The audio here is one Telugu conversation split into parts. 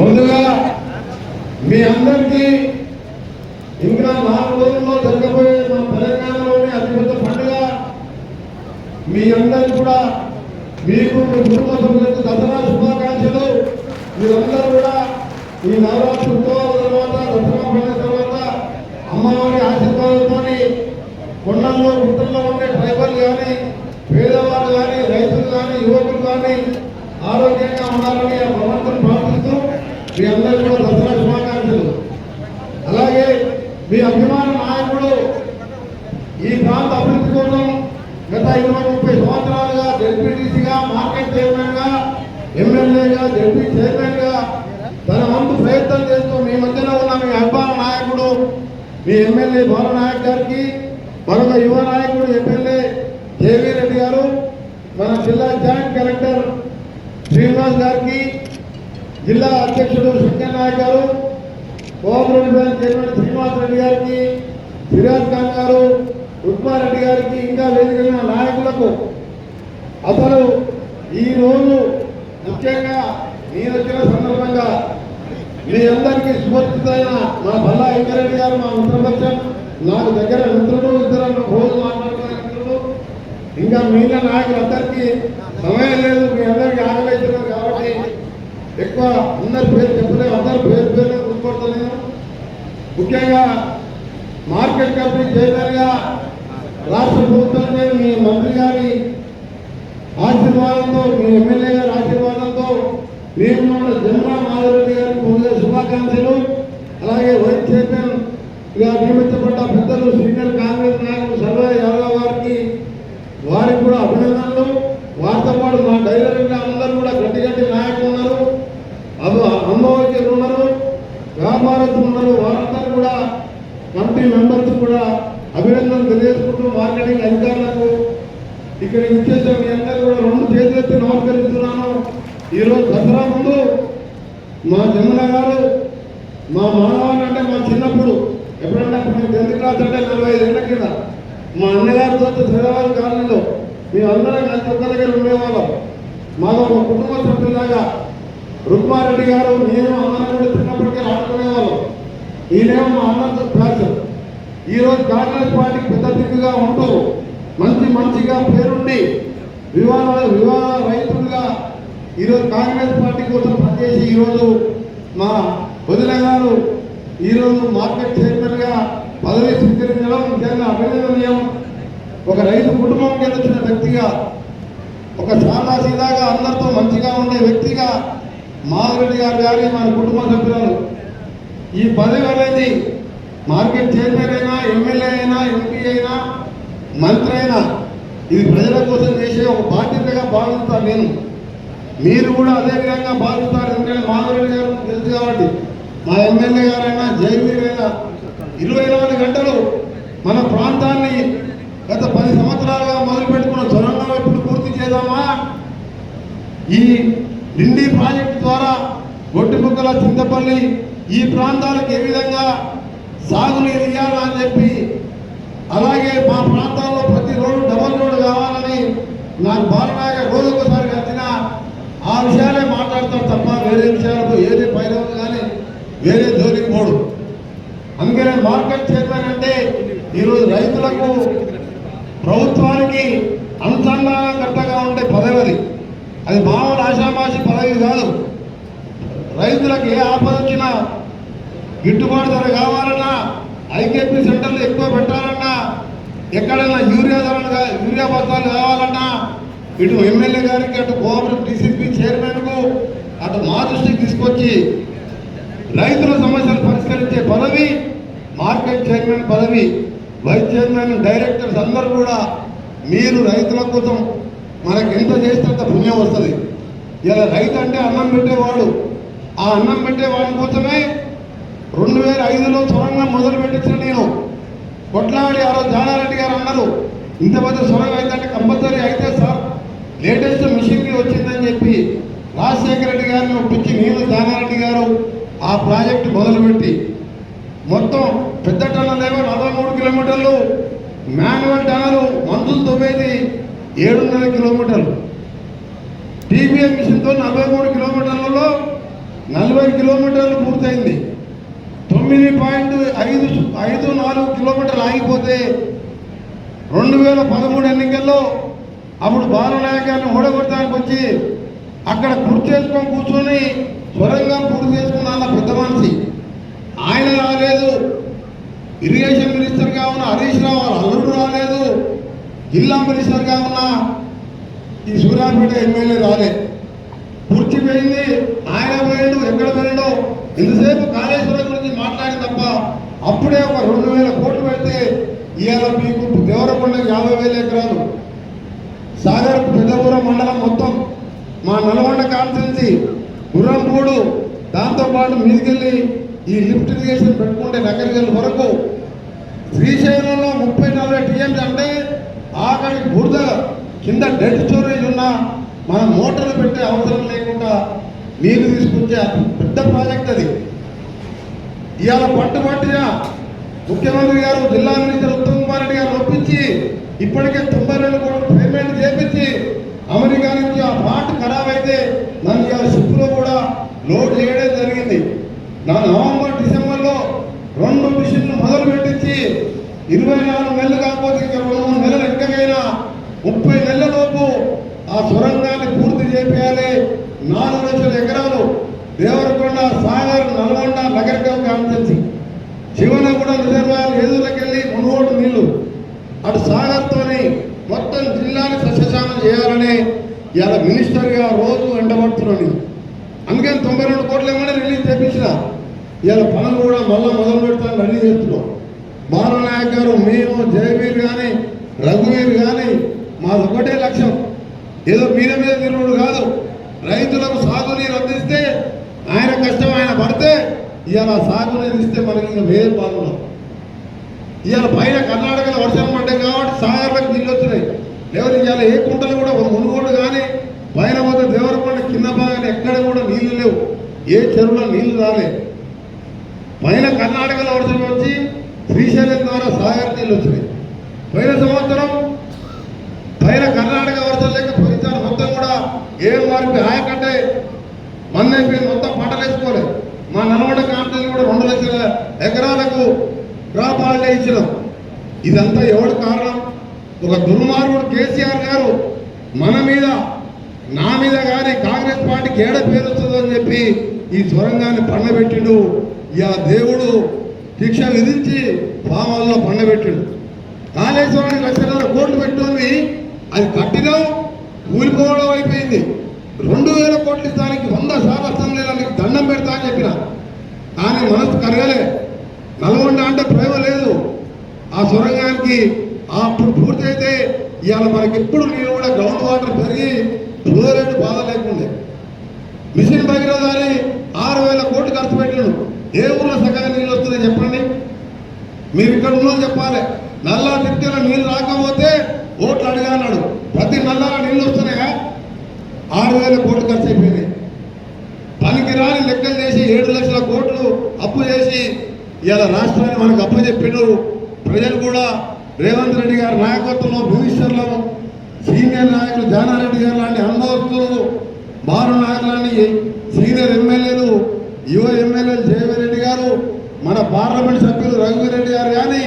ముందుగా మీ అందరికీ ఇంకా నాలుగు రోజుల్లో జరగబోయే మా తెలంగాణలోని అతిపెద్ద పండుగ. మీ అందరికి కూడా మీకు మీ కుటుంబ సభ్యులకు దసరా శుభాకాంక్షలు. మీరందరూ కూడా ఈ నవరాత్రి ఉత్సవాల తర్వాత దసరా పండుగ తర్వాత అమ్మవారి ఆశీర్వాదంతో కొండల్లో గుట్టల్లో ఉండే ట్రైబల్ కానీ పేదవాళ్ళు కానీ రైతులు కానీ యువకులు కానీ ఆరోగ్యంగా ఉండాలని ఆ భగవంతుని ప్రార్థిస్తూ మీ అందరికీ కూడా దసరా శుభాకాంక్షలు. అలాగే మీ అభిమాన నాయకుడు ఈ ప్రాంత అభివృద్ధి కోసం గత ఇరవై ముప్పై సంవత్సరాలుగా జడ్పీటీసీగా మార్కెట్ చైర్మన్గా ఎమ్మెల్యేగా జడ్పీ చైర్మన్గా తన వంతు ప్రయత్నం చేస్తూ మీ మధ్యలో ఉన్న మీ అభిమాన నాయకుడు మీ ఎమ్మెల్యే బాల నాయక్ గారికి మరొక యువ నాయకుడు ఎమ్మెల్యే జేవీ రెడ్డి గారు మన జిల్లా జాయింట్ కలెక్టర్ శ్రీనివాస్ గారికి జిల్లా అధ్యక్షుడు శంకర్ గారు కోఆపరేటివ్ చైర్మన్ శ్రీనివాస్ రెడ్డి గారికి సిరాజ్ ఖాన్ గారు ఉస్మాన్ రెడ్డి గారికి ఇంకా వేదికైన నాయకులకు అసలు ఈ ముఖ్యంగా నేను వచ్చిన సందర్భంగా మీ అందరికీ సుపరిచితమైన మా బల్లా వెంకరెడ్డి గారు మా మిత్రపక్షం నాకు దగ్గర మిత్రులు ఇద్దరు రోజు మాట్లాడుతున్న మిత్రుడు ఇంకా మిగిలిన నాయకులందరికీ సమయం లేదు మీ అందరికీ ఎక్కువ అందరి పేరు చెప్పలేదు అందరు పేరు పేరు గుర్తుపడతలేదు. ముఖ్యంగా మార్కెట్ కంపెనీ చైర్మన్గా రాష్ట్ర ప్రభుత్వం మీ మంత్రి గారి ఆశీర్వాదంతో మీ ఎమ్మెల్యే గారి ఆశీర్వాదంతో నేను జన్మ మాధవరెడ్డి గారి పొందే శుభాకాంక్షలు అలాగే వైస్ చైర్మన్గా నియమించబడ్డ పెద్దలు సీనియర్ కాంగ్రెస్ నాయకులు సర్వే యాదవ్ గారికి వారికి కూడా అభినందనలు వారితో పాటు మా డైరెక్టర్ అందరూ కూడా గట్టి గట్టి నాయకులు ఉన్నారు అదో అమ్మవారికి ఉన్నారు వ్యాపారస్తులు ఉన్నారు వారందరూ కూడా కమిటీ మెంబర్స్ కూడా అభినందనలు తెలియజేసుకుంటూ మార్కెటింగ్ అధికారులకు ఇక్కడ ఇచ్చేసిన మీ అందరూ కూడా రెండు చేతులెత్తి నమస్కరిస్తున్నాను. ఈరోజు దసరా ముందు మా జమున గారు మా మానవాన్ని అంటే మా చిన్నప్పుడు ఎప్పుడంటే అప్పుడు మేము టెన్త్ క్లాస్ అంటే నలభై ఐదు ఏళ్ళ కింద మా అన్నగారితో చదివేవాళ్ళ కాలనీలో మేము అందరం కలిసి ఒక్క దగ్గర ఉండేవాళ్ళం. మాకు ఒక కుటుంబ సభ్యులాగా రుక్మారెడ్డి గారు నేను అందరం కూడా చిన్నప్పటికే ఆడుకునేవాళ్ళం ఈయనేమో మా అన్నతో క్లాస్ ఈరోజు కాంగ్రెస్ పార్టీకి పెద్ద దిక్కుగా ఉంటూ మంచి మంచిగా పేరుండి వివాహ వివాహ రైతులుగా ఈరోజు కాంగ్రెస్ పార్టీ కోసం పనిచేసి ఈరోజు మా వదిన గారు ఈరోజు మార్కెట్ చైర్మన్గా పదవి స్వీకరించడం నిజంగా అభినందనీయం. ఒక రైతు కుటుంబం కింద వచ్చిన వ్యక్తిగా ఒక సాదా సీదాగా అందరితో మంచిగా ఉండే వ్యక్తిగా మాధవరెడ్డి గారు గారి మన కుటుంబ సభ్యులు ఈ పదవి అనేది మార్కెట్ చైర్మన్ అయినా ఎమ్మెల్యే అయినా ఎంపీ అయినా మంత్రి అయినా ఇది ప్రజల కోసం చేసే ఒక బాధ్యతగా భావిస్తాను నేను. మీరు కూడా అదే విధంగా భావిస్తారు. ఎందుకంటే మాధవరెడ్డి గారు తెలుసు కాబట్టి. మా ఎమ్మెల్యే గారైనా జైవీర్ అయినా ఇరవై నాలుగు గంటలు మన ప్రాంతాన్ని గత పది సంవత్సరాలుగా మొదలు పెట్టుకున్న సొరంగం ఎప్పుడు పూర్తి చేద్దామా? ఈ డిండి ప్రాజెక్టు ద్వారా గొట్టిముక్కల చింతపల్లి ఈ ప్రాంతాలకు ఏ విధంగా సాగునీరు ఇవ్వాలని అని చెప్పి అలాగే మా ప్రాంతాల్లో ప్రతి రోడ్డు డబల్ రోడ్డు కావాలని నాకు బాలనాయ రోజుకోసారి కలిసిన ఆ విషయాలే మాట్లాడతారు తప్ప వేరే విషయాలకు ఏది పైన కానీ వేరే జోలికి పోడు. అందుకనే మార్కెట్ చైర్మన్ అంటే ఈరోజు రైతులకు ప్రభుత్వానికి అనుసంధానకర్తగా ఉండే పదవి అది మామూలు ఆశామాషి పదవి కాదు. రైతులకు ఏ ఆపద వచ్చినా గిట్టుబాటు ధర కావాలన్నా ఐకేపీ సెంటర్లు ఎక్కువ పెట్టాలన్నా ఎక్కడైనా యూరియా ధరలు యూరియా బస్తాలు కావాలన్నా ఇటు ఎమ్మెల్యే గారికి అటు కోఆపరేటివ్ డిసిపి చైర్మన్కు అటు మా దృష్టికి తీసుకొచ్చి రైతుల సమస్యలు పరిష్కరించే పదవి మార్కెట్ చైర్మన్ పదవి వైస్ చైర్మన్ డైరెక్టర్స్ అందరూ కూడా మీరు రైతుల కోసం మనకి ఎంత చేస్తే అంత పుణ్యం వస్తుంది. ఇలా రైతు అంటే అన్నం పెట్టేవాడు. ఆ అన్నం పెట్టేవాడి కోసమే రెండు వేల ఐదులో సొరంగం మొదలు పెట్టించిన నేను. కొట్లాడి ఆ రోజు జానారెడ్డి గారు అన్నారు ఇంత పెద్ద సొరంగం అయితే కంపల్సరీ అయితే సార్ లేటెస్ట్ మిషన్కి వచ్చిందని చెప్పి రాజశేఖర రెడ్డి గారిని ఒప్పించి నేను జానారెడ్డి గారు ఆ ప్రాజెక్ట్ మొదలుపెట్టి. మొత్తం పెద్ద టన్నులేమో నలభై మూడు కిలోమీటర్లు మాన్యువల్ టన్నులు మందులు తవ్వేది ఏడున్నర కిలోమీటర్లు. టీబీఎం మిషన్తో నలభై మూడు కిలోమీటర్లలో నలభై కిలోమీటర్లు పూర్తయింది. తొమ్మిది పాయింట్ ఐదు ఐదు నాలుగు కిలోమీటర్లు ఆగిపోతే రెండు వేల పదమూడు ఎన్నికల్లో అప్పుడు బాలనాయకాన్ని ఓడగొట్టడానికి వచ్చి అక్కడ గుర్తు చేసుకొని కూర్చొని స్వరంగా పూర్తి చేసుకున్న పెద్ద మనిషి. ఆయన రాలేదు. ఇరిగేషన్ మినిస్టర్గా ఉన్న హరీష్ రావు వాళ్ళ అల్లుడు రాలేదు. జిల్లా మినిస్టర్గా ఉన్న ఈ సూర్యాపేట ఎమ్మెల్యే రాలే. కుర్చీ పోయింది ఆయన పోయిండు ఎక్కడ పోయిండు ఇంతసేపు కాళేశ్వరం గురించి మాట్లాడి తప్ప అప్పుడే ఒక రెండు వేల కోట్లు పెడితే ఇవాళ మీకు దేవరకొండ యాభై వేల ఎకరాలు. సాగర్ పెద్దపురం మండలం మొత్తం మా నల్గొండ కాన్స్టెన్సీ గుర్రంపూడు దాంతోపాటు మీదికెళ్ళి ఈ లిఫ్ట్ ఇరిగేషన్ పెట్టుకుంటే నగరికెళ్ళి వరకు శ్రీశైలంలో ముప్పై నలభై టీఎంసీ అంటే ఆఖరి బురద కింద డెడ్ స్టోరేజ్ ఉన్న మన మోటార్లు పెట్టే అవసరం లేకుండా నీరు తీసుకొచ్చే పెద్ద ప్రాజెక్ట్ అది. ఇవాళ పట్టుబట్టిన ముఖ్యమంత్రి గారు జిల్లా మినిస్టర్ ఉత్తమ్ కుమార్ రెడ్డి గారు ఒప్పించి ఇప్పటికే తొంభై రెండు కోట్లు పేమెంట్ చేపించి అమెరికా నుంచి ఆ పార్ట్ ఖరాబ్ అయితే నన్ను ఇవాళ షిప్లో కూడా లోడ్ చేయడం జరిగింది. నా నవంబర్ డిసెంబర్లో రెండు మిషన్లు మొదలు పెట్టించి ఇరవై నాలుగు నెలలు కాకపోతే ఇంకా రెండు మూడు నెలలు ఎంతకైనా ముప్పై నెలలలోపు ఆ సొరంగాన్ని పూర్తి చేపేయాలి. నాలుగు లక్షల ఎకరాలు దేవరకొండ సాగర్ నల్గొండ నగరికం కాన్స్టెన్సీ. కూడా రిజర్వాయర్ ఏదులకెళ్ళి మునుగోడు నీళ్ళు. అటు సాగర్తోని మొత్తం జిల్లాని సస్యశామం చేయాలని ఇవాళ మినిస్టర్గా రోజు ఎండబడుతున్నాను అందుకని తొంభై రెండు కోట్లు ఏమైనా రిలీజ్ చేపించిన. ఇలా పనులు కూడా మళ్ళీ మొదలు పెడతాను రెడీ చేస్తున్నాం. బాలనాయక్ గారు మేము జయవీర్ కానీ రఘువీర్ కానీ మాది ఒకటే లక్ష్యం. ఏదో మీద మీద తిరుగుడు కాదు. రైతులకు సాగునీరు అందిస్తే ఆయన కష్టం ఆయన పడితే ఇవాళ సాగునీరు ఇస్తే మనకి ఇంకా వేరే బాగున్నాం ఇవాళ పైన కర్ణాటకలో వర్షం పడ్డాయి కాబట్టి సాగర్లకు నీళ్ళు వచ్చినాయి లేకపోతే ఇవాళ ఏ కుంటలు కూడా మునుగోడు కానీ పైన పోతే దేవరకొండ కింద భాగాన్ని ఎక్కడ కూడా నీళ్ళు లేవు. ఏ చెరువులో నీళ్ళు రాలే. పైన కర్ణాటకలో వర్షం వచ్చి శ్రీశైలం ద్వారా సాగర్ నీళ్ళు వచ్చినాయి పోయిన సంవత్సరం పైన కర్ణాటక వర్షం లేక పోయిన మొత్తం కూడా ఏం వారికి ఆయకంటే మంది అయిపోయింది మొత్తం పంటలు వేసుకోలేదు. మా నల్గొండ కాంటలు కూడా రెండు లక్షల ఎకరాలకు క్రాప్ హాలిడే ఇచ్చినాం. ఇదంతా ఎవడు కారణం? ఒక దుర్మార్గుడు కేసీఆర్ గారు మన మీద నా మీద కానీ కాంగ్రెస్ పార్టీకి ఏడ పేరు వస్తుందని చెప్పి ఈ సొరంగాన్ని పండబెట్టిండు. ఇక దేవుడు శిక్ష విధించి పామాల్లో పండబెట్టిండు. కాళేశ్వరానికి లక్షల కోట్లు పెట్టుకొని అది కట్టినాం కూలిపోవడం అయిపోయింది. రెండు వేల కోట్ల ఇస్తానికి వంద సామర్థ్యం వస్తాం దండం పెడతా అని చెప్పిన. కానీ మనసు కరగలే నల్గొండ అంటే ప్రేమ లేదు. ఆ సొరంగానికి ఆ అప్పుడు పూర్తయితే ఇవాళ మనకి ఎప్పుడు నీళ్ళు కూడా గ్రౌండ్ వాటర్ పెరిగి ఫ్లోరైడ్ బాధ లేకుండే. మిషన్ భగీరథాన్ని ఆరు వేల కోట్లు ఖర్చు పెట్టాడు. ఏ ఊర్లో సగం నీళ్ళు వస్తున్నాయి చెప్పండి? మీరు ఇక్కడ ఉన్నది చెప్పాలి. నల్లా తిట్టిన నీళ్ళు రాకపోతే ఓట్లు అడిగా అన్నాడు. ప్రతి నల్లాల నీళ్ళు వస్తున్నాయా? ఆరు వేల కోట్లు ఖర్చు అయిపోయినాయి పనికి రాని లెక్కలు చేసి ఏడు లక్షల కోట్లు అప్పు చేసి ఇవాళ రాష్ట్రాన్ని మనకు అప్పు చెప్పినారు. ప్రజలు కూడా రేవంత్ రెడ్డి గారి నాయకత్వంలో మినిస్టర్లు సీనియర్ నాయకులు జానారెడ్డి గారు లాంటి అనుభవస్తులు మారు నాయకులని లాంటి సీనియర్ ఎమ్మెల్యేలు యువ ఎమ్మెల్యేలు జయవీర్ రెడ్డి గారు మన పార్లమెంట్ సభ్యులు రఘువీరెడ్డి గారు కానీ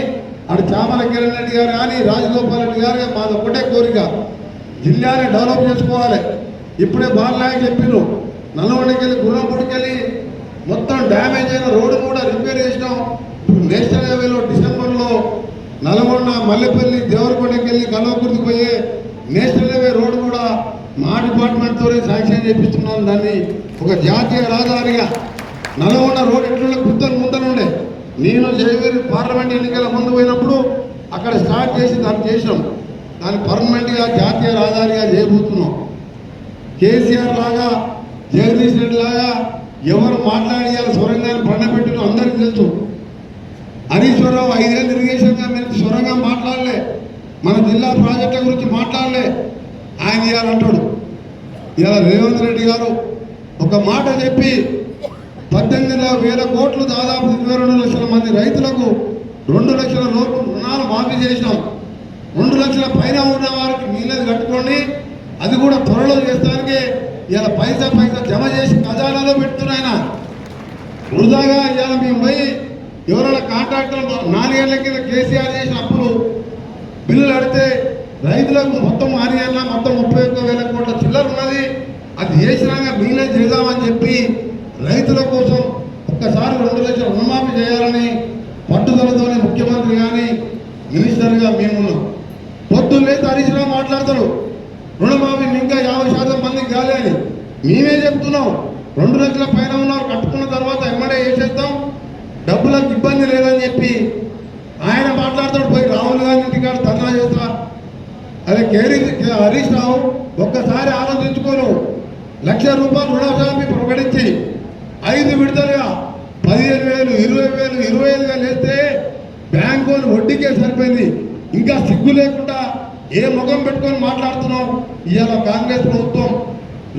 అటు చామల కిరణ్ రెడ్డి గారు కానీ రాజగోపాల్ రెడ్డి గారు మాది ఒకటే కోరిక. జిల్లాని డెవలప్ చేసుకోవాలి. ఇప్పుడే బాలనాయక్ చెప్పిండ్రు నల్లగొండకెళ్ళి వెళ్ళి వెళ్ళి మొత్తం డ్యామేజ్ అయిన రోడ్డు కూడా రిపేర్ చేసినాం. ఇప్పుడు నేషనల్ హైవేలో డిసెంబర్లో నల్గొండ మల్లెపల్లి దేవరకొండకి వెళ్ళి కల్వకుర్తికి పోయే నేషనల్ హైవే రోడ్డు కూడా మా డిపార్ట్మెంట్తో శాంక్షన్ చేపిస్తున్నాను దాన్ని ఒక జాతీయ రహదారిగా నల్గొండ రోడ్ ఎట్లుండే కుత్తలు ముందర నేను జయవీర్ పార్లమెంట్ ఎన్నికల ముందు పోయినప్పుడు అక్కడ స్టార్ట్ చేసి దాన్ని చేసినాం. దాన్ని పర్మనెంట్గా జాతీయ రహదారిగా చేయబోతున్నాం. కేసీఆర్ లాగా జగదీష్ రెడ్డి లాగా ఎవరు మాట్లాడియాలి? సొరంగాన్ని పండబెట్టిన అందరికీ తెలుసు. హరీశ్వరరావు ఐదేళ్ళు ఇరిగేషన్గా మీరు సొరంగం మాట్లాడలే. మన జిల్లా ప్రాజెక్టుల గురించి మాట్లాడలే. ఆయన ఇవ్వాలంటాడు అంటాడు రేవంత్ రెడ్డి గారు ఒక మాట చెప్పి పద్దెనిమిది వేల కోట్లు దాదాపు ఇరవై రెండు లక్షల మంది రైతులకు రెండు లక్షల లోపు రుణాలు మాఫీ చేసినాం. రెండు లక్షల పైన ఉన్న వారికి నీళ్ళది కట్టుకోండి. అది కూడా త్వరలో చేస్తానికి ఇలా పైసా పైసా జమ చేసి ఖజానాలో పెడుతున్నాయన వృధాగా ఇవాళ మేము పోయి ఎవరైనా కాంట్రాక్టర్లు నాలుగేళ్ళ కింద కేసీఆర్ చేసిన అప్పులు బిల్లులు అడితే రైతులకు మొత్తం ఆరేళ్ళ మొత్తం ముప్పై ఒక్క వేల కోట్ల చిల్లర ఉన్నది. అది చేసినాక మీనే చేద్దామని చెప్పి రైతుల కోసం ఒక్కసారి రెండు లక్షల రుణమాఫీ చేయాలని పట్టుదలతోనే ముఖ్యమంత్రి కానీ మినిస్టర్గా మేమున్నాం. పొద్దున్నే హరీష్ రావు మాట్లాడతాడు రుణమాఫీ ఇంకా యాభై శాతం మందికి కాలే అని. మేమే చెప్తున్నాం. రెండు లక్షల పైన ఉన్నారు కట్టుకున్న తర్వాత ఎమ్మడే వేసేస్తాం డబ్బులకు ఇబ్బంది లేదని చెప్పి ఆయన మాట్లాడతాడు. పోయి రాహుల్ గాంధీ ఇంటికాడ ధర్నా చేస్తా. అదే కేరీ హరీష్ రావు ఒక్కసారి ఆలోచించుకోను. లక్ష రూపాయలు రుణమాఫీ ప్రకటించి ఐదు విడతలుగా పదిహేను వేలు ఇరవై వేలు ఇరవై ఐదు వేలు వేస్తే బ్యాంకు వాళ్ళు వడ్డీకే సరిపోయింది. ఇంకా సిగ్గు లేకుండా ఏ ముఖం పెట్టుకొని మాట్లాడుతున్నాం ఇవాళ కాంగ్రెస్ ప్రభుత్వం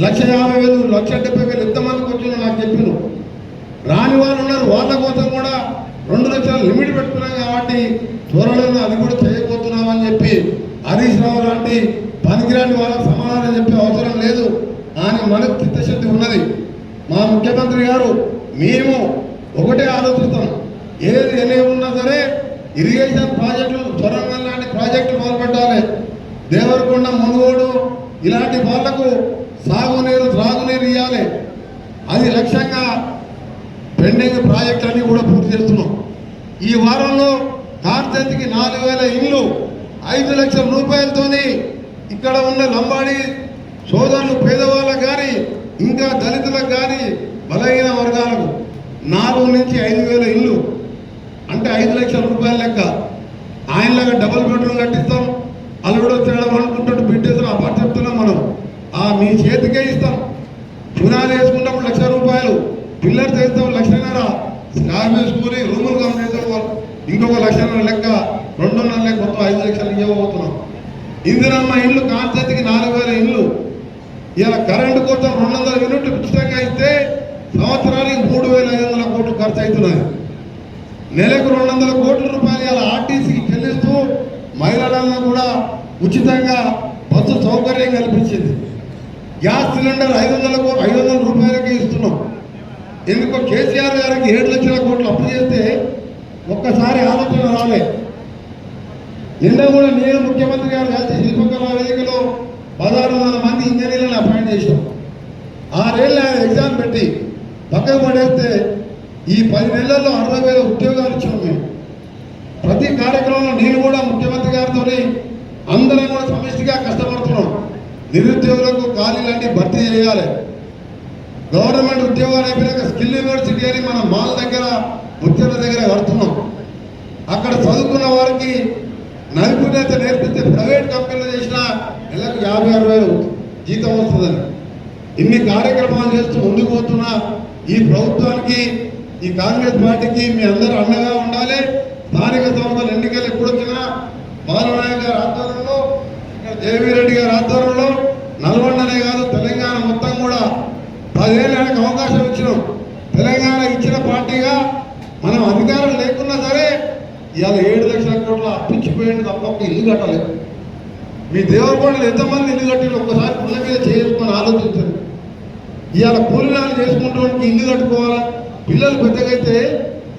లక్ష యాభై వేలు లక్ష డెబ్బై వేలు ఎంతమందికి వచ్చిందో నాకు చెప్పిండు రాని వాళ్ళు ఉన్నారు వాళ్ళ కోసం కూడా రెండు లక్షల లిమిట్ పెట్టుకున్నాం కాబట్టి త్వరలో అది కూడా చేయబోతున్నామని చెప్పి హరీష్ రావు లాంటి పనికిరాని వాళ్ళకి సమాధానం చెప్పే అవసరం లేదు. అని మనకు చిత్తశుద్ధి ఉన్నది. మా ముఖ్యమంత్రి గారు మేము ఒకటే ఆలోచిస్తాం. ఏది ఎన్ని ఉన్నా సరే ఇరిగేషన్ ప్రాజెక్టులు సొరంగం లాంటి ప్రాజెక్టులు మొదలుపెట్టాలి. దేవరకొండ మునుగోడు ఇలాంటి వాళ్ళకు సాగునీరు త్రాగునీరు ఇవ్వాలి అది లక్ష్యంగా పెండింగ్ ప్రాజెక్టులన్నీ కూడా పూర్తి చేస్తున్నాం. ఈ వారంలో కార్తెత్తికి నాలుగు వేల ఇళ్ళు ఐదు లక్షల రూపాయలతోని ఇక్కడ ఉన్న లంబాడి సోదరులు పేదవాళ్ళకు కానీ ఇంకా దళితులకు కానీ బలహీన వర్గాలకు నాలుగు నుంచి ఐదు వేల ఇల్లు అంటే ఐదు లక్షల రూపాయల లెక్క. ఆయనలాగా డబుల్ బెడ్రూమ్ కట్టిస్తాం అల్లుడు తినడం అనుకుంటుంటే బిడ్డేసిన ఆ పాట చెప్తున్నాం మనం. ఆ మీ చేతికే ఇస్తాం. పునాది వేసుకుంటాం లక్ష రూపాయలు. పిల్లర్ చేస్తాం లక్షన్నర. స్లాబ్ వేసుకుని రూములు కంప్లీట్ వాళ్ళు. ఇంకొక లక్షన్నర లెక్క రెండున్నర లెక్క మొత్తం ఐదు లక్షలు ఇవ్వబోతున్నాం. ఇందిరమ్మ ఇల్లు కాంతతికి నాలుగు వేల ఇల్లు. ఇలా కరెంటు కోసం రెండు వందల యూనిట్లు ఉచితంగా ఇస్తే సంవత్సరానికి మూడు వేల ఐదు వందల కోట్లు ఖర్చు అవుతున్నాయి నెలకు రెండు వందల కోట్ల రూపాయలు ఇలా ఆర్టీసీకి చెల్లిస్తూ మహిళలను కూడా ఉచితంగా బస్సు సౌకర్యం కల్పించింది. గ్యాస్ సిలిండర్ ఐదు వందల ఐదు వందల రూపాయలకే ఇస్తున్నాం. ఎందుకో కేసీఆర్ గారికి ఏడు లక్షల కోట్లు అప్పు చేస్తే ఒక్కసారి ఆలోచన రాలే. నిన్న కూడా నేను ముఖ్యమంత్రి గారు కలిసి శిల్పకళా వేదికలో పదహారు వందల మంది ఇంజనీర్లను అపాయింట్ చేశాం ఆరేళ్ళు ఆయన ఎగ్జామ్ పెట్టి పక్కకు పడేస్తే ఈ పది నెలల్లో అరవై వేల ఉద్యోగాలు ఇచ్చాం మేము ప్రతి కార్యక్రమంలో నేను కూడా ముఖ్యమంత్రి గారితో అందరం కూడా సమిష్టిగా కష్టపడుతున్నాం. నిరుద్యోగులకు ఖాళీలన్నీ భర్తీ చేయాలి. గవర్నమెంట్ ఉద్యోగాలు అయిపోయాక స్కిల్ యూనివర్సిటీ అని మన మాల్ దగ్గర ముచ్చట దగ్గర కడుతున్నాం. అక్కడ చదువుకున్న వారికి నైపుణ్యత నేర్పిస్తే ప్రైవేట్ కంపెనీలు చేసిన నెలకు యాభై అరవై జీతం వస్తుందని. ఇన్ని కార్యక్రమాలు చేస్తూ ముందుకు పోతున్న ఈ ప్రభుత్వానికి ఈ కాంగ్రెస్ పార్టీకి మీ అందరూ అండగా ఉండాలి. స్థానిక సంస్థల ఎన్నికలు ఎప్పుడు వచ్చినా బాలనాయక్ గారి ఆధ్వర్యంలో ఇక్కడ దేవిరెడ్డి గారి ఆధ్వర్యంలో నల్గొండనే కాదు తెలంగాణ మొత్తం కూడా పదేళ్ళకి అవకాశం ఇచ్చినాం. తెలంగాణ ఇచ్చిన పార్టీగా మనం అధికారం లేకున్నా సరే ఇవాళ ఏడు లక్షల కోట్ల అప్పించిపోయింది తప్ప ఇల్లు కట్టలేదు. మీ దేవరకొండలు ఎంతమంది ఇల్లు కట్టిన ఒక్కసారి పుల్ల మీద చేసుకొని ఆలోచించండి. ఇవాళ కూలినాలు చేసుకుంటే ఇల్లు కట్టుకోవాలా? పిల్లలు పెద్దగైతే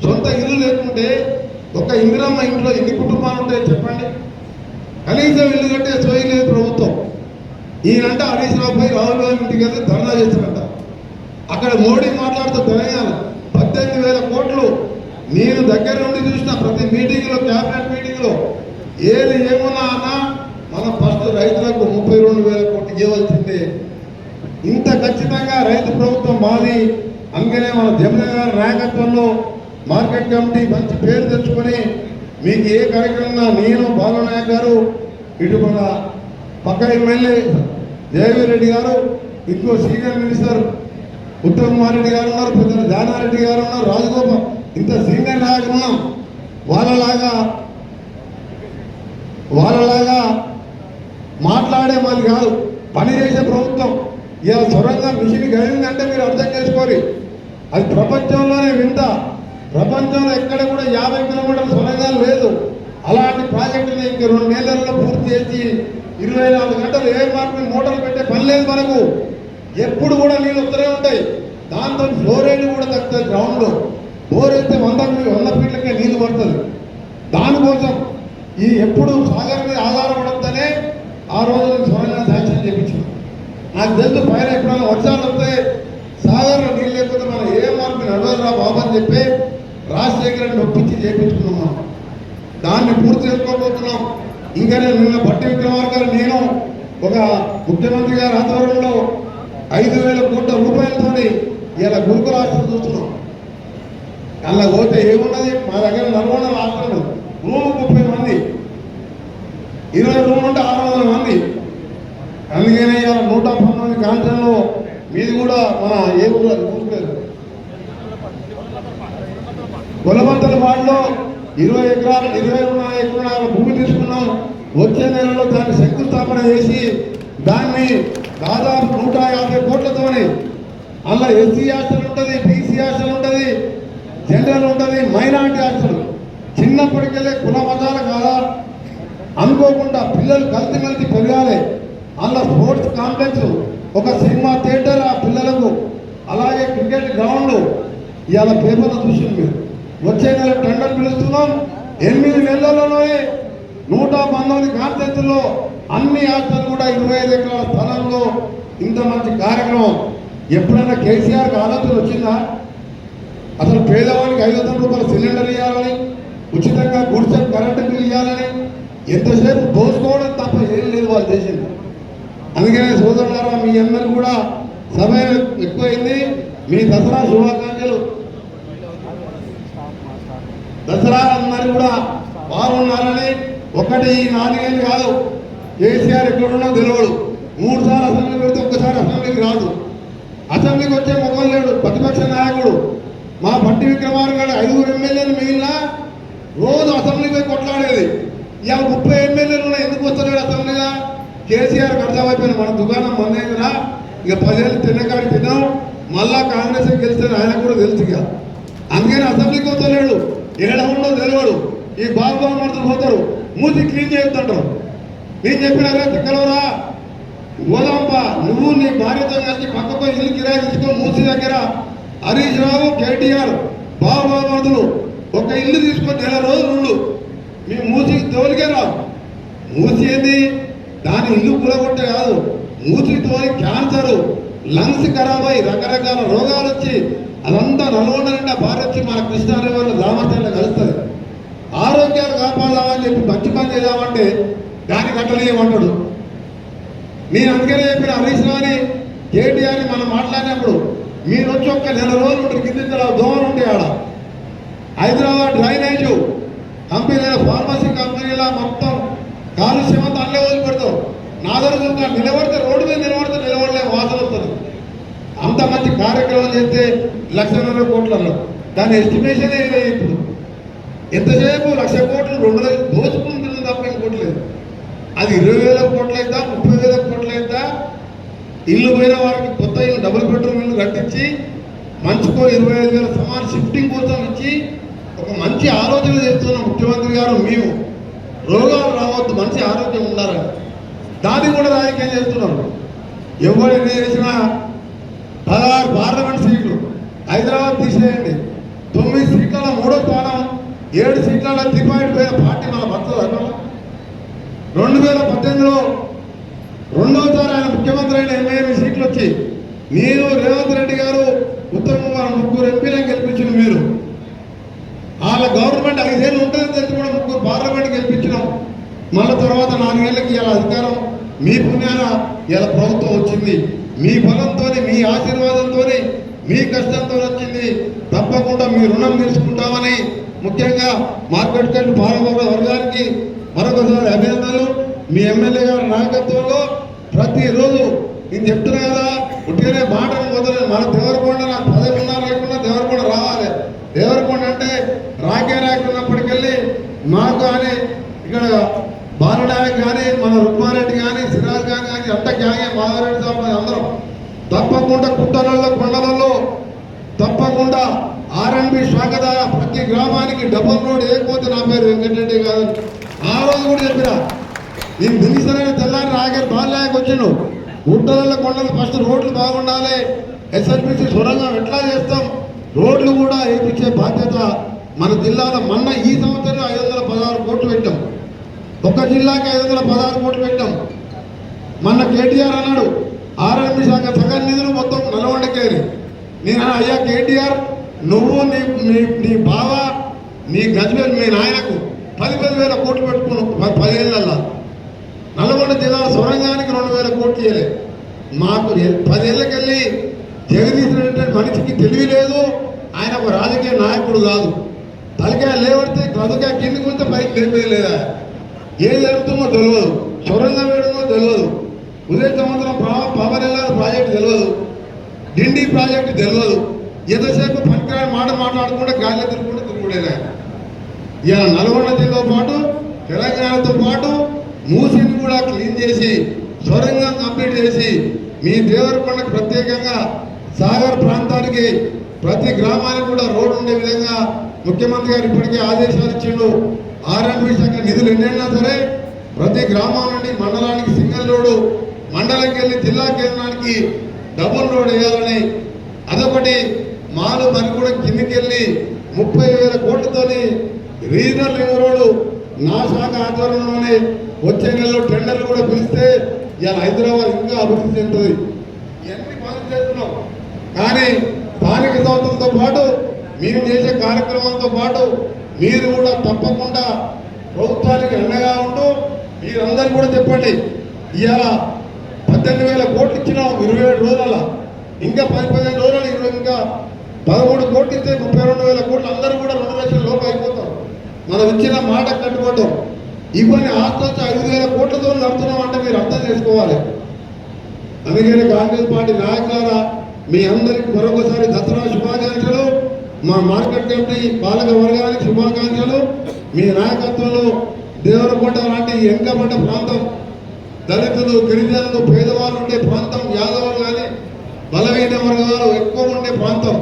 సొంత ఇల్లు లేకుంటే ఒక ఇందిరమ్మ ఇంట్లో ఎన్ని కుటుంబాలు ఉంటాయో చెప్పండి. కనీసం ఇల్లు కట్టే సోయి లేదు ప్రభుత్వం. ఈయనంట హరీష్ రావు రాహుల్ గాంధీ ఇంటికి వెళ్తే ధర్నా చేస్తారంట అక్కడ మోడీ మాట్లాడుతూ తెలంగాణ పద్దెనిమిది వేల కోట్లు నేను దగ్గర నుండి చూసిన ప్రతి మీటింగ్లో క్యాబినెట్ మీటింగ్లో ఏది ఏమున్నా అన్నా మన ఫస్ట్ రైతులకు ముప్పై రెండు వేల కోట్లు ఇవ్వవలసిందే ఇంత ఖచ్చితంగా రైతు ప్రభుత్వం మాది అందుకనే మన జమున గారి నాయకత్వంలో మార్కెట్ కమిటీ మంచి పేరు తెచ్చుకొని మీకు ఏ కార్యక్రమం నేను బాలనాయక్ గారు ఇటు మన పక్క ఎమ్మెల్యే జయవీరెడ్డి గారు ఇంకో సీనియర్ మినిస్టర్ ఉత్తమ్ కుమార్ రెడ్డి గారు ఉన్నారు పెద్దలు జానారెడ్డి గారు ఉన్నారు రాజగోపాల్ ఇంత సీనియర్ నాయకులు వాళ్ళలాగా వాళ్ళలాగా మాట్లాడే వాళ్ళు కాదు పని చేసే ప్రభుత్వం. ఇలా సొరంగం మిషన్ కలిగిందంటే మీరు అర్థం చేసుకోరు. అది ప్రపంచంలోనే వింత. ప్రపంచంలో ఎక్కడ కూడా యాభై కిలోమీటర్ల సొరంగాలు లేదు. అలాంటి ప్రాజెక్టుని ఇంక రెండు నెలల్లో పూర్తి చేసి ఇరవై నాలుగు గంటలు ఏ మార్పు మోటార్లు పెట్టే పని లేదు మనకు. ఎప్పుడు కూడా నీళ్ళు వస్తూనే ఉంటాయి. దాంతో ఫ్లోరైడ్ కూడా తగ్గుతుంది గ్రౌండ్లో బోర్ అయితే వంద వంద ఫీట్లకే నీళ్ళు పడుతుంది. దానికోసం ఈ ఎప్పుడు సాగర్ మీద ఆధారపడద్దనే ఆ రోజు నేను స్వరంగా శాంక్షన్ చేయించాను నాకు తెలుసు పైన ఎప్పుడైనా వర్షాలు వస్తే సాధారణ నీళ్ళు లేకుండా మనం ఏ మార్పు నడవదురా బాబు అని చెప్పి రాజశేఖరాన్ని ఒప్పించి చేయించుకున్నాం దాన్ని పూర్తి చేసుకోబోతున్నాం. ఇంకా నేను నిన్న బట్టి గారు నేను ఒక ముఖ్యమంత్రి గారి ఆధ్వర్యంలో ఐదు వేల కోట్ల రూపాయలతో ఇలా గురుకుల హాస్టల్ చూస్తున్నాం. అలా పోతే ఏమున్నది? మా దగ్గర నల్గొండ హాస్టల్ రూమ్ ముప్పై మంది ఇరవై రూములు ఉంటే ఆరు వందల మంది. అందుకనే ఇవాళ నూట పంతొమ్మిది కాంచంలో మీది కూడా మన ఏ ఊరు అది ఊరు గొలబంతల వాడిలో ఇరవై ఎకరాలు ఇరవై రెండు ఎకరాల భూమి తీసుకున్నాం. వచ్చే నెలలో దాన్ని శంకుస్థాపన చేసి దాన్ని దాదాపు నూట యాభై కోట్లతోని అందులో ఎస్సీ హాస్టల్ ఉంటుంది బీసీ హాస్టల్ ఉంటుంది జనరల్ ఉంటుంది మైనారిటీ హాస్టల్. చిన్నప్పటికెళ్ళే కుల మతాలు కాదా? అనుకోకుండా పిల్లలు కలిసి కలిసి పెరగాలి అందులో స్పోర్ట్స్ కాంప్లెక్స్ ఒక సినిమా థియేటర్ ఆ పిల్లలకు అలాగే క్రికెట్ గ్రౌండ్. ఇవాళ పేపర్లో చూసింది మీరు. వచ్చే నెల టెండర్ పిలుస్తున్నాం. ఎనిమిది నెలలలోనే నూట పంతొమ్మిది కాన్సెప్ట్లో అన్ని హాస్టల్ కూడా ఇరవై ఐదు ఎకరాల స్థలంలో ఇంత మంచి కార్యక్రమం. ఎప్పుడైనా కేసీఆర్కి ఆలోచన వచ్చిందా? అసలు పేదవానికి ఐదు వందల రూపాయల సిలిండర్ ఇవ్వాలని ఉచితంగా గుడిసె కరెంటు బిల్ ఇవ్వాలని ఎంతసేపు దోసుకోవడం తప్ప ఏం లేదు వాళ్ళు చేసింది. అందుకనే సోదరులారా మీ అందరూ కూడా సమయం ఎక్కువైంది. మీ దసరా శుభాకాంక్షలు. దసరా అందరూ కూడా బాగున్నారని ఒకటి ఈ నాలుగేళ్ళు కాదు. కేసీఆర్ ఎక్కడున్నా తెలియడు. మూడు సార్లు అసెంబ్లీ పెడితే ఒక్కసారి అసెంబ్లీకి రాదు అసెంబ్లీకి వచ్చే మొగలు లేడు ప్రతిపక్ష నాయకుడు. మా పట్టి విక్రమార్క గారు ఐదుగురు ఎమ్మెల్యేలు మిగిలిన రోజు అసెంబ్లీకి కొట్లాడు ఇవాళ ముప్పై ఎమ్మెల్యేలు ఉన్నా ఎందుకు వస్తలేడు అసెంబ్లీగా కేసీఆర్ అర్థమైపోయిన మన దుకాణం మందేదిరా ఇక పదేళ్ళు తిన్నకాడి తిన్నాం. మళ్ళా కాంగ్రెస్ గెలిస్తే ఆయన కూడా తెలుసు ఇక. అందుకని అసెంబ్లీకి వస్తలేడు. ఏడ ఉండో తెలియడు ఈ బాబు మనుషులు పోతారు. మూసి క్లీన్ చేస్తుంటారు. నేను చెప్పినారా తిక్కలవరా గోదాంప నువ్వు నీ భార్యతో కలిసి పక్కపై ఇల్లు కిరాయి తీసుకొని మూసి దగ్గర హరీష్ రావు కేటీఆర్ బాబులు ఒక ఇల్లు తీసుకొని నెల రోజులు ఉండు. మీ మూసి తోలికే రావు మూసి ఏంది? దాని ఇల్లు కూడగొట్టే కాదు. మూసి తోలి క్యాన్సర్ లంగ్స్ ఖరాబ్ అయ్యి రకరకాల రోగాలు వచ్చి అదంతా నల్గొండ నిండా భారత్ మన కృష్ణారావు దామర్శంలో కలుస్తుంది. ఆరోగ్యాలు కాపాడదామని చెప్పి మంచి పని చేద్దామంటే దాన్ని కట్టలేయమంటాడు నేను అందుకనే చెప్పిన హరీష్ రావుని కేటీఆర్ మనం మాట్లాడినప్పుడు మీరు వచ్చి ఒక్క నెల రోజులు ఉంటారు కింద దోమలు ఉంటాయి ఆడ. హైదరాబాద్ డ్రైనేజు కంపెనీ ఫార్మసీ కంపెనీలా మొత్తం కాలుష్యం అంతా అల్లే వదిలిపెడతాం. నాదరుగా నిలబడితే రోడ్డు మీద నిలబడితే నిలబడలే వాసన వస్తుంది. అంత మంచి కార్యక్రమం చేస్తే లక్షన్నర కోట్లలో దాని ఎస్టిమేషన్ లేదు ఇప్పుడు. ఎంతసేపు లక్ష కోట్లు రెండు లక్షలు దోచుకుంటుంది తప్ప ఇంకోటి లేదు. అది ఇరవై వేల కోట్లు అయితే ముప్పై వేల కోట్లు అవుతా ఇల్లు పోయిన వారికి కొత్త ఇల్లు డబుల్ బెడ్రూమ్ ఇల్లు కట్టించి మంచుకో ఇరవై ఐదు వేల సమాన్ షిఫ్టింగ్ కోసం ఇచ్చి ఒక మంచి ఆలోచన చేస్తున్న ముఖ్యమంత్రి గారు మేము రోగాలు రావద్దు మంచి ఆరోగ్యం ఉండాలని. దాన్ని కూడా రాజకీయం చేస్తున్నారు. ఎవరు ఎన్ని చేసినా పదహారు పార్లమెంట్ సీట్లు హైదరాబాద్ తీసేయండి. తొమ్మిది సీట్ల మూడో స్థానం ఏడు సీట్ల త్రిపాయింట్ పోయిన పార్టీ మన భర్తలు రెండు వేల పద్దెనిమిదిలో రెండోసారి ఆయన ముఖ్యమంత్రి అయిన ఎనభై ఎనిమిది సీట్లు వచ్చి నేను రేవంత్ రెడ్డి గారు ఉత్తర కుమార్ ముగ్గురు ఎంపీలను గెలిపించిన మీరు. వాళ్ళ గవర్నమెంట్ ఐదేళ్ళు ఉంటుందని తెలిసి కూడా ముగ్గురు పార్లమెంట్ గెలిపించినాం. మళ్ళీ తర్వాత నాలుగేళ్ళకి ఇలా అధికారం మీ పుణ్యాన ఇలా ప్రభుత్వం వచ్చింది. మీ బలంతో మీ ఆశీర్వాదంతో మీ కష్టంతో వచ్చింది. తప్పకుండా మీ రుణం తీసుకుంటామని ముఖ్యంగా మార్కెట్ కట్ పాలకవర్గ వర్గానికి మరొకసారి అభినందనలు. మీ ఎమ్మెల్యే గారి నాయకత్వంలో ప్రతిరోజు నేను చెప్తున్నా కదా ఉట్టిగానే మాటలు మొదలు మన దేవరకొండ నాకు పదవి ఉన్నా లేకుండా దేవరకొండ రావాలి. దేవరకొండ అంటే రాకే రాకున్నప్పటికెళ్ళి మా మాకు కానీ ఇక్కడ బాలనాయక్ కానీ మన రుక్మారెడ్డి కానీ సిరాజ్ కానీ కానీ అంత గ్యాంగే మాధవరెడ్డి స్వామి అందరం. తప్పకుండా కుట్టలలో కొండలలో తప్పకుండా ఆర్ఎన్బి స్వాగత ప్రతి గ్రామానికి డబల్ రోడ్ వేయకపోతే నా పేరు వెంకటరెడ్డి కాదు ఆ రోజు కూడా చెప్పిన. నేను దినిసరైన తెల్లారి రాగారు బాలయాకి వచ్చిండు. గుట్టలలో కొండలు ఫస్ట్ రోడ్లు బాగుండాలి. ఎస్ఎల్పిసి సొరంగం ఎట్లా చేస్తాం? రోడ్లు కూడా వేయించే బాధ్యత మన జిల్లాలో మొన్న ఈ సంవత్సరం ఐదు వందల పదహారు కోట్లు పెట్టాం. ఒక జిల్లాకి ఐదు వందల పదహారు కోట్లు పెట్టాం. మొన్న కేటీఆర్ అన్నాడు ఆర్ఎంపీ శాఖ సగం నిధులు మొత్తం నల్గొండకేరి. నేను అయ్యా కేటీఆర్ నువ్వు నీ నీ నీ బావ నీ గజ్వేల్ మీ నాయనకు పది పది వేల కోట్లు పెట్టుకున్నావు ప- పదేళ్ళల్లా. నల్గొండ జిల్లా సొరంగానికి రెండు వేల కోట్లు చేయలే మాకు పదేళ్ళకెళ్ళి జగదీశ్ మనిషికి తెలివి లేదు. ఆయన ఒక రాజకీయ నాయకుడు కాదు. తలకాయ లేవడితే బ్రతకాయ కిందికి ఉంటే పైకి లేపేది లేదా? ఏం జరుగుతుందో తెలియదు సొరంగం వేయడమో తెలియదు ఉదయ సంవత్సరం పవర్ ఎల్లారు ప్రాజెక్టు తెలియదు డిండి ప్రాజెక్టు తెలియదు ఎంతసేపు పనికిరాని మాట మాట్లాడుకుంటే గాలిలో తిరుగుడేది ఆయన ఇలా నల్గొండ జిల్లాతో పాటు తెలంగాణతో పాటు మూసిని కూడా క్లీన్ చేసి సొరంగం కంప్లీట్ చేసి మీ దేవరకొండకు ప్రత్యేకంగా సాగర్ ప్రాంతానికి ప్రతి గ్రామానికి కూడా రోడ్డు ఉండే విధంగా ముఖ్యమంత్రి గారు ఇప్పటికే ఆదేశాలు ఇచ్చిండు. ఆర్ఎండ్బి శాఖ నిధులు ఎన్నైనా సరే ప్రతి గ్రామం నుండి మండలానికి సింగిల్ రోడ్డు మండలంకి వెళ్ళి జిల్లా కేంద్రానికి డబుల్ రోడ్ వేయాలని అదొకటి మాలు మరి కూడా కిందికి వెళ్ళి ముప్పై వేల కోట్లతోని రీజనల్ రింగ్ రోడ్డు నా శాఖ ఆధ్వర్యంలోనే వచ్చే నెలలో టెండర్లు కూడా పిలిస్తే ఇలా హైదరాబాద్ ఇంకా అభివృద్ధి చెందుతుంది. ఇవన్నీ పనులు చేస్తున్నాం కానీ స్థానిక సంస్థలతో పాటు మీరు చేసే కార్యక్రమాలతో పాటు మీరు కూడా తప్పకుండా ప్రభుత్వానికి అండగా ఉంటూ మీరందరూ కూడా చెప్పండి. ఇవాళ పద్దెనిమిది వేల కోట్లు ఇచ్చినాం ఇరవై ఏడు రోజుల ఇంకా పది పదిహేను రోజులు ఇరవై ఇంకా పదమూడు కోట్లు ఇస్తే ముప్పై రెండు వేల కోట్లు అందరూ కూడా రెండు లక్షల లోపు అయిపోతాం మనం ఇచ్చిన మాట కట్టుబడ్డాం. ఇవన్నీ ఆస్తి ఐదు వేల కోట్లతో నడుతున్నాం అంటే మీరు అర్థం చేసుకోవాలి. అందుకని కాంగ్రెస్ పార్టీ నాయకులారా మీ అందరికి మరొకసారి దసరా శుభాకాంక్షలు. మా మార్కెట్ కమిటీ పాలక వర్గానికి శుభాకాంక్షలు. మీ నాయకత్వంలో దేవరకొండ లాంటి వెనుకబడ్డ ప్రాంతం దళితులు గిరిజనులు పేదవాళ్ళు ఉండే ప్రాంతం యాదవులు కానీ బలహీన వర్గాలు ఎక్కువ ఉండే ప్రాంతం.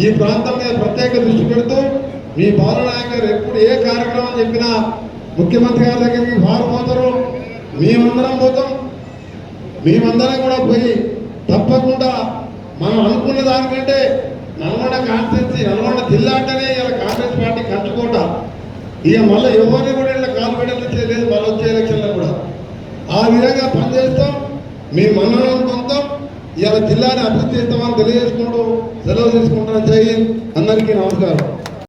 ఈ ప్రాంతం మీద ప్రత్యేక దృష్టి పెడుతూ మీ బాలనాయక గారు ఎప్పుడు ఏ కార్యక్రమం చెప్పినా ముఖ్యమంత్రి గారి దగ్గరికి వారు పోతారు. మేమందరం పోతాం. మేమందరం కూడా పోయి తప్పకుండా మనం అనుకున్న దానికంటే నల్గొండ కాన్స్టిట్యూన్సీ నల్గొండ జిల్లా అంటేనే ఇలా కాంగ్రెస్ పార్టీ కంచుకోట. ఇక మళ్ళీ ఎవరిని కూడా ఇలా కాలు పెట్టలేదు లేదు మళ్ళీ వచ్చే ఎలక్షన్లో కూడా. ఆ విధంగా పనిచేస్తాం మీ మన్నలను పొందుతాం ఇలా జిల్లాని అభివృద్ధి చేస్తామని తెలియజేసుకుంటూ సెలవు తీసుకుంటాం జై అందరికీ నమస్కారం.